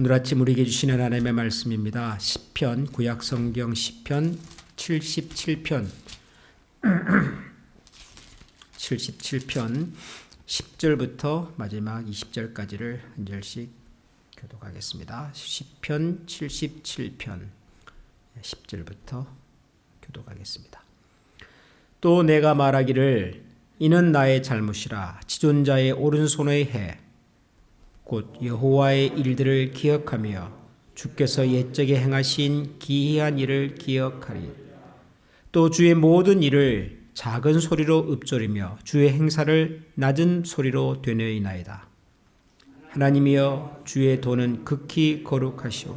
오늘 아침 우리에게 주시는 하나님의 말씀입니다. 시편 구약 성경 시편 77편 77편 10절부터 마지막 20절까지를 한 절씩 교독하겠습니다. 시편 77편 10절부터 교독하겠습니다. 또 내가 말하기를 이는 나의 잘못이라 지존자의 오른손의 해 곧 여호와의 일들을 기억하며 주께서 옛적에 행하신 기이한 일을 기억하리. 또 주의 모든 일을 작은 소리로 읊조리며 주의 행사를 낮은 소리로 되뇌이나이다. 하나님이여 주의 도는 극히 거룩하시오.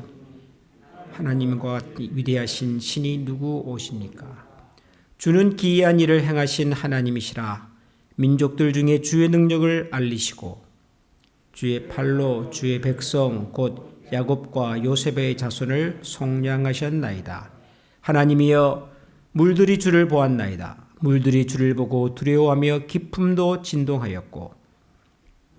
하나님과 위대하신 신이 누구 오십니까? 주는 기이한 일을 행하신 하나님이시라 민족들 중에 주의 능력을 알리시고 주의 팔로 주의 백성 곧 야곱과 요셉의 자손을 속량하셨나이다. 하나님이여 물들이 주를 보았나이다. 물들이 주를 보고 두려워하며 기품도 진동하였고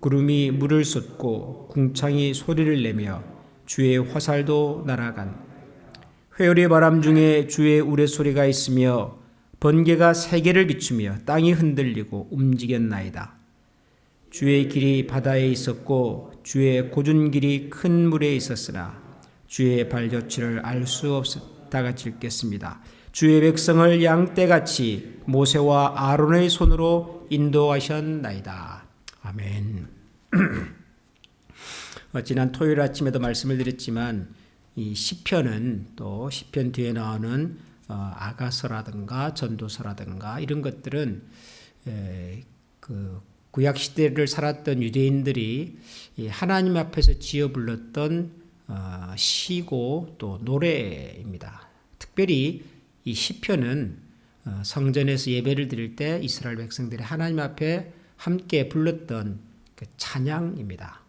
구름이 물을 쏟고 궁창이 소리를 내며 주의 화살도 날아간 회오리 바람 중에 주의 우레소리가 있으며 번개가 세계를 비추며 땅이 흔들리고 움직였나이다. 주의 길이 바다에 있었고 주의 고준 길이 큰 물에 있었으나 주의 발조치를 알 수 없다가 읽겠습니다. 주의 백성을 양떼같이 모세와 아론의 손으로 인도하셨나이다. 아멘. 어, 지난 토요일 아침에도 말씀을 드렸지만 이 시편은 또 시편 뒤에 나오는 어, 아가서라든가 전도서라든가 이런 것들은 그 구약 시대를 살았던 유대인들이 하나님 앞에서 지어 불렀던 어, 시고 또 노래입니다. 특별히 이 시편은 성전에서 예배를 드릴 때 이스라엘 백성들이 하나님 앞에 함께 불렀던 그 찬양입니다.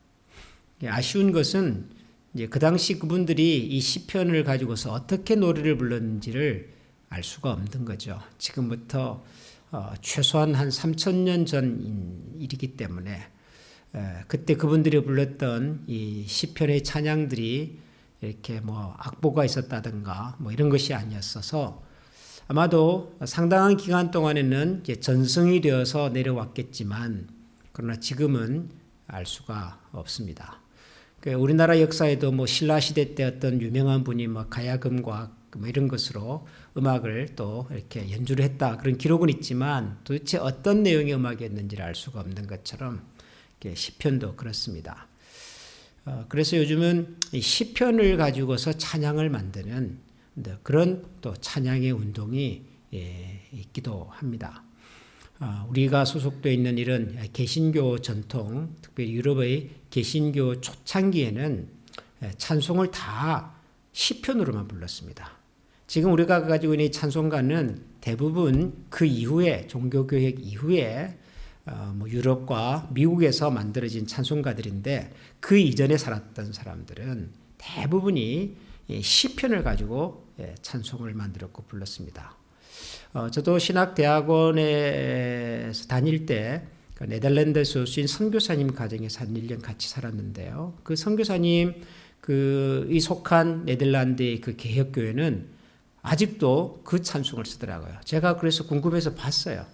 아쉬운 것은 이제 그 당시 그분들이 이 시편을 가지고서 어떻게 노래를 불렀는지를 알 수가 없는 거죠. 지금부터 어, 최소한 한 3천 년 전 일이기 때문에 에, 그때 그분들이 불렀던 이 시편의 찬양들이 이렇게 뭐 악보가 있었다든가 뭐 이런 것이 아니었어서 아마도 상당한 기간 동안에는 전승이 되어서 내려왔겠지만 그러나 지금은 알 수가 없습니다. 그 우리나라 역사에도 뭐 신라 시대 때 어떤 유명한 분이 뭐 가야금과 뭐 이런 것으로 음악을 또 이렇게 연주를 했다 그런 기록은 있지만 도대체 어떤 내용의 음악이었는지를 알 수가 없는 것처럼 시편도 그렇습니다. 어, 그래서 요즘은 시편을 가지고서 찬양을 만드는 그런 또 찬양의 운동이 예, 있기도 합니다. 어, 우리가 소속되어 있는 이런 개신교 전통, 특별히 유럽의 개신교 초창기에는 예, 찬송을 다 시편으로만 불렀습니다. 지금 우리가 가지고 있는 찬송가는 대부분 그 이후에 종교교획 이후에 어, 뭐 유럽과 미국에서 만들어진 찬송가들인데 그 이전에 살았던 사람들은 대부분이 시편을 가지고 예, 찬송을 만들었고 불렀습니다. 어, 저도 신학대학원에서 다닐 때그 네덜란드에서 오신 선교사님 가정에서 한 1년 같이 살았는데요. 그 선교사님 그 이 속한 네덜란드의 그 개혁교회는 아직도 그 찬송을 쓰더라고요. 제가 그래서 궁금해서 봤어요.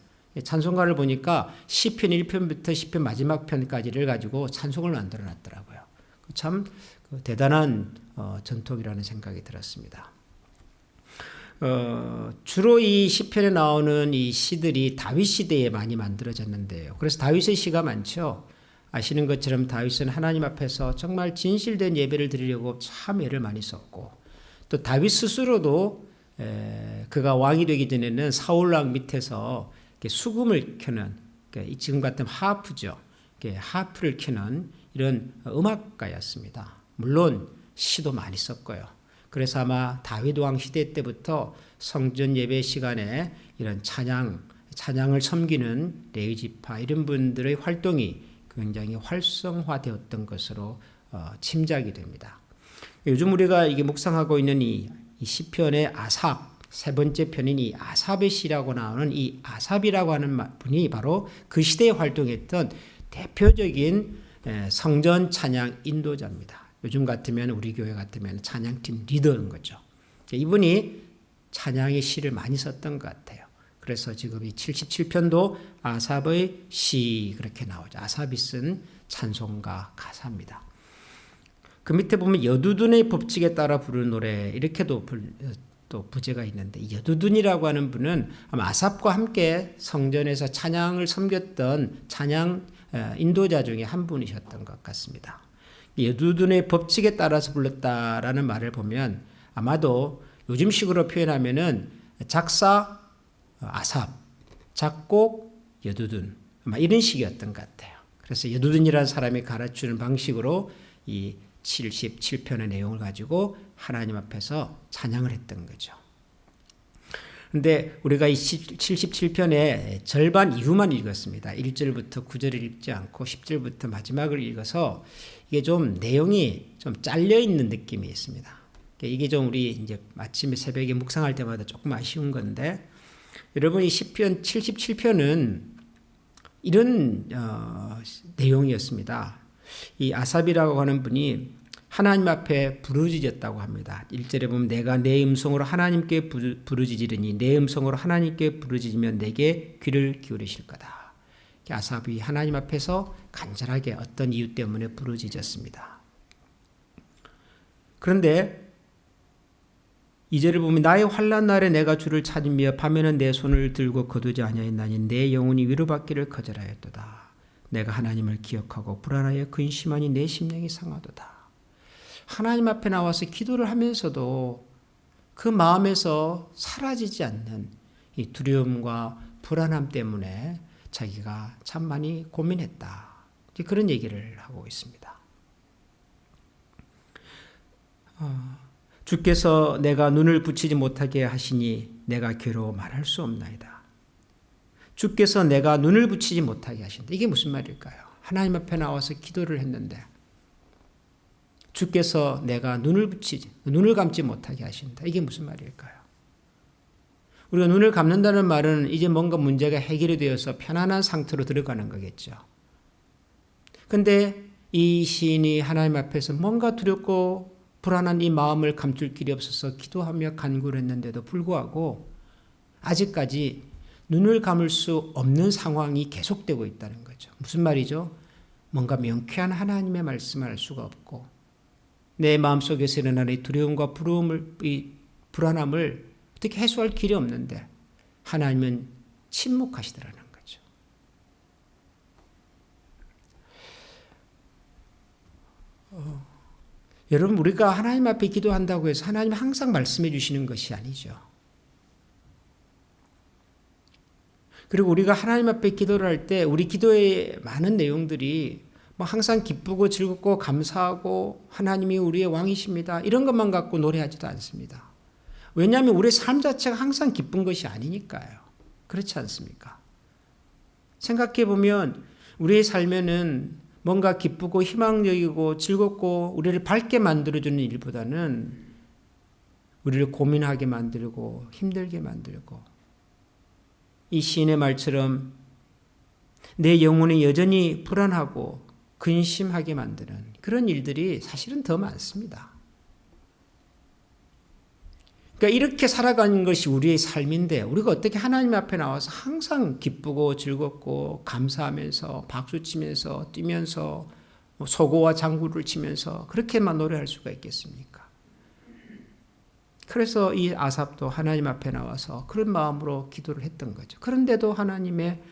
찬송가를 보니까 시편 1편부터 시편 마지막 편까지를 가지고 찬송을 만들어 놨더라고요. 참그 대단한 어, 전통이라는 생각이 들었습니다. 어, 주로 이 시편에 나오는 이 시들이 다윗 시대에 많이 만들어졌는데요. 그래서 다윗의 시가 많죠. 아시는 것처럼 다윗은 하나님 앞에서 정말 진실된 예배를 드리려고 참 애를 많이 썼고 또 다윗 스스로도 에, 그가 왕이 되기 전에는 사울 왕 밑에서 수금을 켜는 지금 같은 하프죠. 하프를 켜는 이런 음악가였습니다. 물론 시도 많이 썼고요. 그래서 아마 다윗 왕 시대 때부터 성전 예배 시간에 이런 찬양, 찬양을 섬기는 레위 지파 이런 분들의 활동이 굉장히 활성화되었던 것으로 어, 짐작이 됩니다. 요즘 우리가 이게 묵상하고 있는 이, 이 시편의 아삽 세 번째 편인 이 아삽의 시라고 나오는 이 아삽이라고 하는 분이 바로 그 시대에 활동했던 대표적인 성전 찬양 인도자입니다. 요즘 같으면 우리 교회 같으면 찬양팀 리더인 거죠. 이분이 찬양의 시를 많이 썼던 것 같아요. 그래서 지금 이 77편도 아삽의 시 그렇게 나오죠. 아삽이 쓴 찬송가 가사입니다. 그 밑에 보면 여두둔의 법칙에 따라 부르는 노래 이렇게도 또 부제가 있는데 여두둔이라고 하는 분은 아마 아삽과 함께 성전에서 찬양을 섬겼던 찬양 인도자 중에 한 분이셨던 것 같습니다. 여두둔의 법칙에 따라서 불렀다라는 말을 보면 아마도 요즘식으로 표현하면은 작사 아삽, 작곡 여두둔 아마 이런 식이었던 것 같아요. 그래서 여두둔이라는 사람이 가르치는 방식으로 이 77편의 내용을 가지고 하나님 앞에서 찬양을 했던 거죠. 근데 우리가 이 77편의 절반 이후만 읽었습니다. 1절부터 9절을 읽지 않고 10절부터 마지막을 읽어서 이게 좀 내용이 좀 잘려 있는 느낌이 있습니다. 이게 좀 우리 이제 아침에 새벽에 묵상할 때마다 조금 아쉬운 건데 여러분 이 시편 77편은 이런 어, 내용이었습니다. 이 아삽이라고 하는 분이 하나님 앞에 부르짖었다고 합니다. 1절에 보면 내가 내 음성으로 하나님께 부르짖으리니 내 음성으로 하나님께 부르짖으면 내게 귀를 기울이실 거다. 아삽이 하나님 앞에서 간절하게 어떤 이유 때문에 부르짖었습니다. 그런데 이제를 보면 나의 환란 날에 내가 주를 찾으며 밤에는 내 손을 들고 거두지 아니하였나니 내 영혼이 위로받기를 거절하였도다. 내가 하나님을 기억하고 불안하여 근심하니 내 심령이 상하도다. 하나님 앞에 나와서 기도를 하면서도 그 마음에서 사라지지 않는 이 두려움과 불안함 때문에 자기가 참 많이 고민했다. 그런 얘기를 하고 있습니다. 어, 주께서 내가 눈을 붙이지 못하게 하시니 내가 괴로워 말할 수 없나이다. 주께서 내가 눈을 붙이지 못하게 하신다. 이게 무슨 말일까요? 하나님 앞에 나와서 기도를 했는데 주께서 내가 눈을 붙이지, 눈을 감지 못하게 하신다. 이게 무슨 말일까요? 우리가 눈을 감는다는 말은 이제 뭔가 문제가 해결이 되어서 편안한 상태로 들어가는 거겠죠. 근데 이 시인이 하나님 앞에서 뭔가 두렵고 불안한 이 마음을 감출 길이 없어서 기도하며 간구를 했는데도 불구하고 아직까지 눈을 감을 수 없는 상황이 계속되고 있다는 거죠. 무슨 말이죠? 뭔가 명쾌한 하나님의 말씀을 할 수가 없고 내 마음속에서 일어나는 이 두려움과 부러움을, 이 불안함을 어떻게 해소할 길이 없는데 하나님은 침묵하시더라는 거죠. 어, 여러분 우리가 하나님 앞에 기도한다고 해서 하나님 항상 말씀해 주시는 것이 아니죠. 그리고 우리가 하나님 앞에 기도를 할 때 우리 기도의 많은 내용들이 뭐 항상 기쁘고 즐겁고 감사하고 하나님이 우리의 왕이십니다. 이런 것만 갖고 노래하지도 않습니다. 왜냐하면 우리의 삶 자체가 항상 기쁜 것이 아니니까요. 그렇지 않습니까? 생각해 보면 우리의 삶에는 뭔가 기쁘고 희망적이고 즐겁고 우리를 밝게 만들어주는 일보다는 우리를 고민하게 만들고 힘들게 만들고 이 시인의 말처럼 내 영혼이 여전히 불안하고 근심하게 만드는 그런 일들이 사실은 더 많습니다. 그러니까 이렇게 살아가는 것이 우리의 삶인데 우리가 어떻게 하나님 앞에 나와서 항상 기쁘고 즐겁고 감사하면서 박수 치면서 뛰면서 뭐 소고와 장구를 치면서 그렇게만 노래할 수가 있겠습니까? 그래서 이 아삽도 하나님 앞에 나와서 그런 마음으로 기도를 했던 거죠. 그런데도 하나님의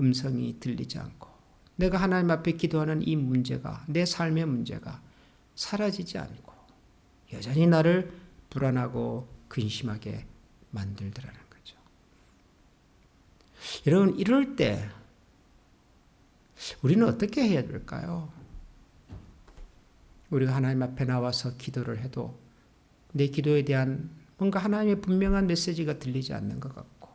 음성이 들리지 않고 내가 하나님 앞에 기도하는 이 문제가 내 삶의 문제가 사라지지 않고 여전히 나를 불안하고 근심하게 만들더라는 거죠. 여러분 이럴 때 우리는 어떻게 해야 될까요? 우리가 하나님 앞에 나와서 기도를 해도 내 기도에 대한 뭔가 하나님의 분명한 메시지가 들리지 않는 것 같고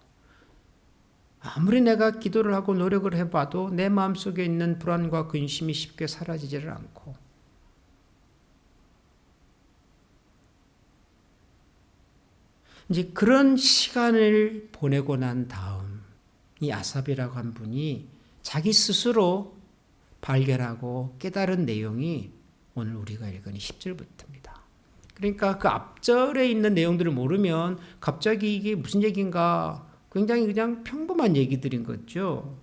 아무리 내가 기도를 하고 노력을 해봐도 내 마음속에 있는 불안과 근심이 쉽게 사라지지를 않고 이제 그런 시간을 보내고 난 다음 이 아삽이라고 한 분이 자기 스스로 발견하고 깨달은 내용이 오늘 우리가 읽은 10절부터입니다. 그러니까 그 앞절에 있는 내용들을 모르면 갑자기 이게 무슨 얘기인가 굉장히 그냥 평범한 얘기들인 거죠.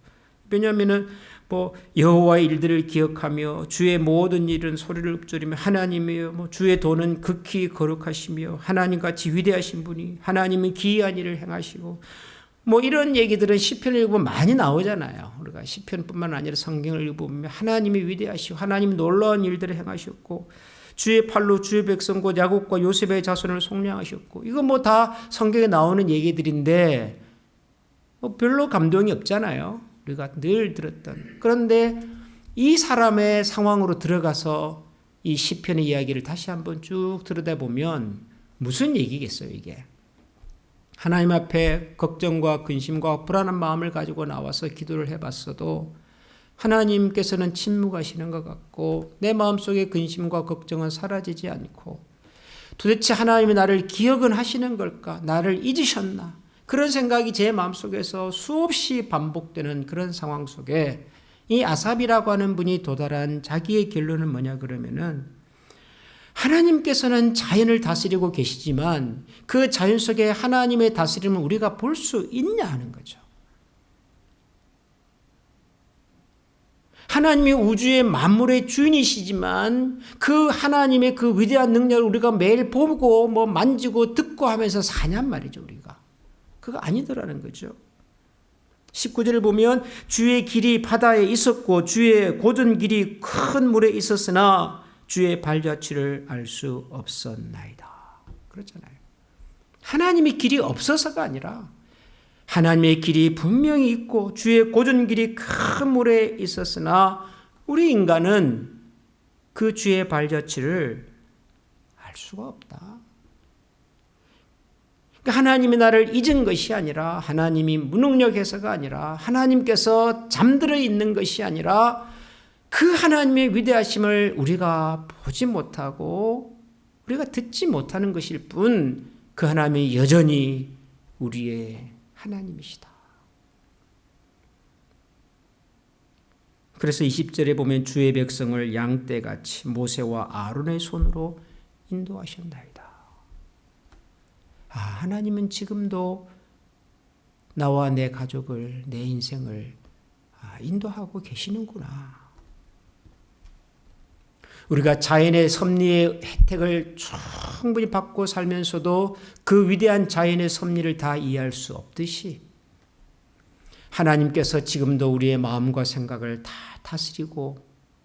왜냐하면은 뭐 여호와의 일들을 기억하며 주의 모든 일은 소리를 읊조리며 하나님이여 뭐 주의 도는 극히 거룩하시며 하나님 같이 위대하신 분이 하나님은 기이한 일을 행하시고 뭐 이런 얘기들은 시편을 읽으면 많이 나오잖아요. 우리가 시편뿐만 아니라 성경을 읽으면 하나님이 위대하시고 하나님 놀라운 일들을 행하셨고 주의 팔로 주의 백성 곧 야곱과 요셉의 자손을 속량하셨고 이거 뭐 다 성경에 나오는 얘기들인데 뭐 별로 감동이 없잖아요. 우리가 늘 들었던 그런데 이 사람의 상황으로 들어가서 이 시편의 이야기를 다시 한번 쭉 들여다보면 무슨 얘기겠어요 이게 하나님 앞에 걱정과 근심과 불안한 마음을 가지고 나와서 기도를 해봤어도 하나님께서는 침묵하시는 것 같고 내 마음속의 근심과 걱정은 사라지지 않고 도대체 하나님이 나를 기억은 하시는 걸까? 나를 잊으셨나? 그런 생각이 제 마음속에서 수없이 반복되는 그런 상황 속에 이 아삽이라고 하는 분이 도달한 자기의 결론은 뭐냐 그러면은 하나님께서는 자연을 다스리고 계시지만 그 자연 속에 하나님의 다스림을 우리가 볼 수 있냐 하는 거죠. 하나님이 우주의 만물의 주인이시지만 그 하나님의 그 위대한 능력을 우리가 매일 보고 뭐 만지고 듣고 하면서 사냔 말이죠, 우리가. 그거 아니더라는 거죠. 19절을 보면 주의 길이 바다에 있었고 주의 고든 길이 큰 물에 있었으나 주의 발자취를 알 수 없었나이다. 그렇잖아요. 하나님의 길이 없어서가 아니라 하나님의 길이 분명히 있고 주의 고든 길이 큰 물에 있었으나 우리 인간은 그 주의 발자취를 알 수가 없다. 그러니까 하나님이 나를 잊은 것이 아니라 하나님이 무능력해서가 아니라 하나님께서 잠들어 있는 것이 아니라 그 하나님의 위대하심을 우리가 보지 못하고 우리가 듣지 못하는 것일 뿐 그 하나님이 여전히 우리의 하나님이시다. 그래서 20절에 보면 주의 백성을 양떼같이 모세와 아론의 손으로 인도하셨나이다. 아, 하나님은 지금도 나와 내 가족을, 내 인생을 아, 인도하고 계시는구나. 우리가 자연의 섭리의 혜택을 충분히 받고 살면서도 그 위대한 자연의 섭리를 다 이해할 수 없듯이 하나님께서 지금도 우리의 마음과 생각을 다 다스리고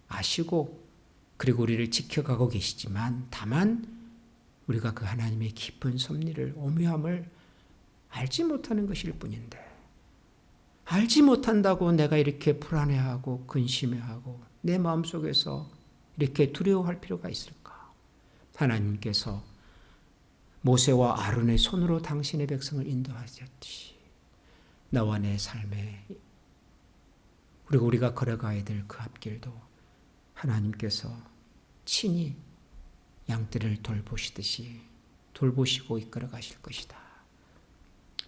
아시고 그리고 우리를 지켜가고 계시지만 다만 우리가 그 하나님의 깊은 섭리를 오묘함을 알지 못하는 것일 뿐인데 알지 못한다고 내가 이렇게 불안해하고 근심해하고 내 마음속에서 이렇게 두려워할 필요가 있을까? 하나님께서 모세와 아론의 손으로 당신의 백성을 인도하셨듯이 나와 내 삶에 그리고 우리가 걸어가야 될 그 앞길도 하나님께서 친히 양떼를 돌보시듯이 돌보시고 이끌어 가실 것이다.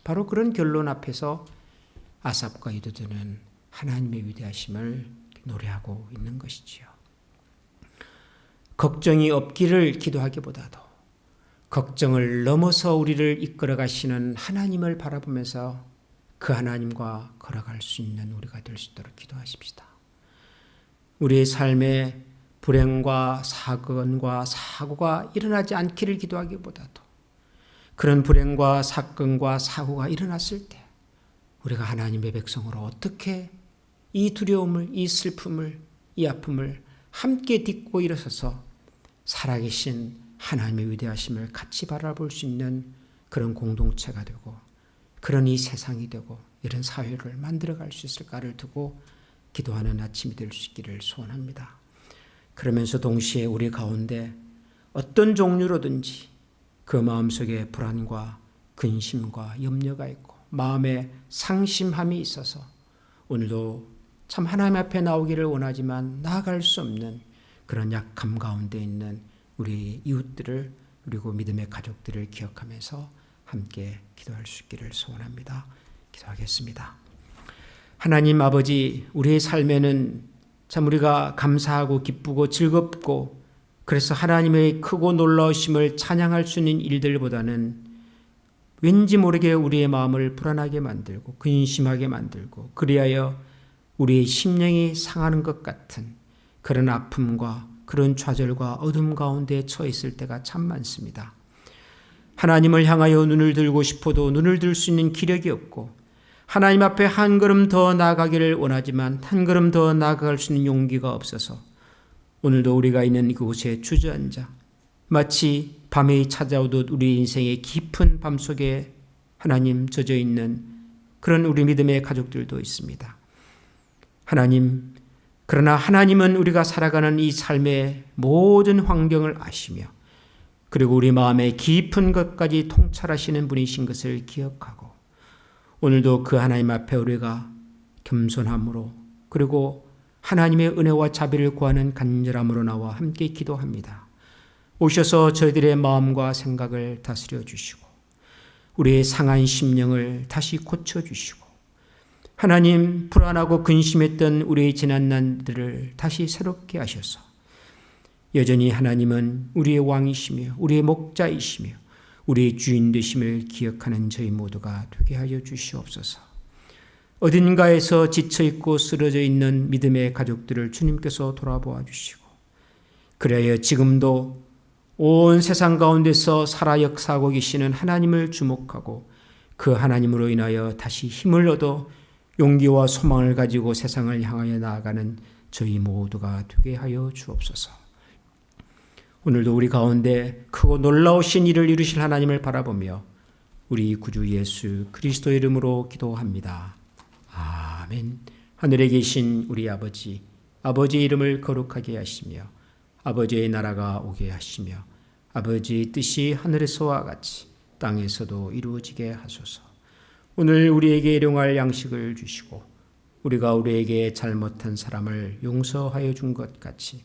바로 그런 결론 앞에서 아삽과 이두드는 하나님의 위대하심을 노래하고 있는 것이지요. 걱정이 없기를 기도하기보다도 걱정을 넘어서 우리를 이끌어 가시는 하나님을 바라보면서 그 하나님과 걸어갈 수 있는 우리가 될 수 있도록 기도하십시다. 우리의 삶에 불행과 사건과 사고가 일어나지 않기를 기도하기보다도 그런 불행과 사건과 사고가 일어났을 때 우리가 하나님의 백성으로 어떻게 이 두려움을, 이 슬픔을, 이 아픔을 함께 딛고 일어서서 살아계신 하나님의 위대하심을 같이 바라볼 수 있는 그런 공동체가 되고 그런 이 세상이 되고 이런 사회를 만들어갈 수 있을까를 두고 기도하는 아침이 될 수 있기를 소원합니다. 그러면서 동시에 우리 가운데 어떤 종류로든지 그 마음속에 불안과 근심과 염려가 있고 마음에 상심함이 있어서 오늘도 참 하나님 앞에 나오기를 원하지만 나아갈 수 없는 그런 약함 가운데 있는 우리 이웃들을 그리고 믿음의 가족들을 기억하면서 함께 기도할 수 있기를 소원합니다. 기도하겠습니다. 하나님 아버지, 우리의 삶에는 참 우리가 감사하고 기쁘고 즐겁고 그래서 하나님의 크고 놀라우심을 찬양할 수 있는 일들보다는 왠지 모르게 우리의 마음을 불안하게 만들고 근심하게 만들고 그리하여 우리의 심령이 상하는 것 같은 그런 아픔과 그런 좌절과 어둠 가운데 처해 있을 때가 참 많습니다. 하나님을 향하여 눈을 들고 싶어도 눈을 들 수 있는 기력이 없고 하나님 앞에 한 걸음 더 나아가기를 원하지만 한 걸음 더 나아갈 수 있는 용기가 없어서 오늘도 우리가 있는 이곳에 주저앉아 마치 밤이 찾아오듯 우리 인생의 깊은 밤 속에 하나님 젖어 있는 그런 우리 믿음의 가족들도 있습니다. 하나님, 그러나 하나님은 우리가 살아가는 이 삶의 모든 환경을 아시며 그리고 우리 마음의 깊은 것까지 통찰하시는 분이신 것을 기억하고 오늘도 그 하나님 앞에 우리가 겸손함으로 그리고 하나님의 은혜와 자비를 구하는 간절함으로 나와 함께 기도합니다. 오셔서 저희들의 마음과 생각을 다스려 주시고 우리의 상한 심령을 다시 고쳐 주시고 하나님 불안하고 근심했던 우리의 지난 날들을 다시 새롭게 하셔서 여전히 하나님은 우리의 왕이시며 우리의 목자이시며 우리의 주인 되심을 기억하는 저희 모두가 되게 하여 주시옵소서. 어딘가에서 지쳐 있고 쓰러져 있는 믿음의 가족들을 주님께서 돌아보아 주시고 그래야 지금도 온 세상 가운데서 살아 역사하고 계시는 하나님을 주목하고 그 하나님으로 인하여 다시 힘을 얻어 용기와 소망을 가지고 세상을 향하여 나아가는 저희 모두가 되게 하여 주옵소서. 오늘도 우리 가운데 크고 놀라우신 일을 이루실 하나님을 바라보며 우리 구주 예수 그리스도 이름으로 기도합니다. 아멘. 하늘에 계신 우리 아버지, 아버지의 이름을 거룩하게 하시며 아버지의 나라가 오게 하시며 아버지의 뜻이 하늘에서와 같이 땅에서도 이루어지게 하소서. 오늘 우리에게 일용할 양식을 주시고 우리가 우리에게 잘못한 사람을 용서하여 준 것 같이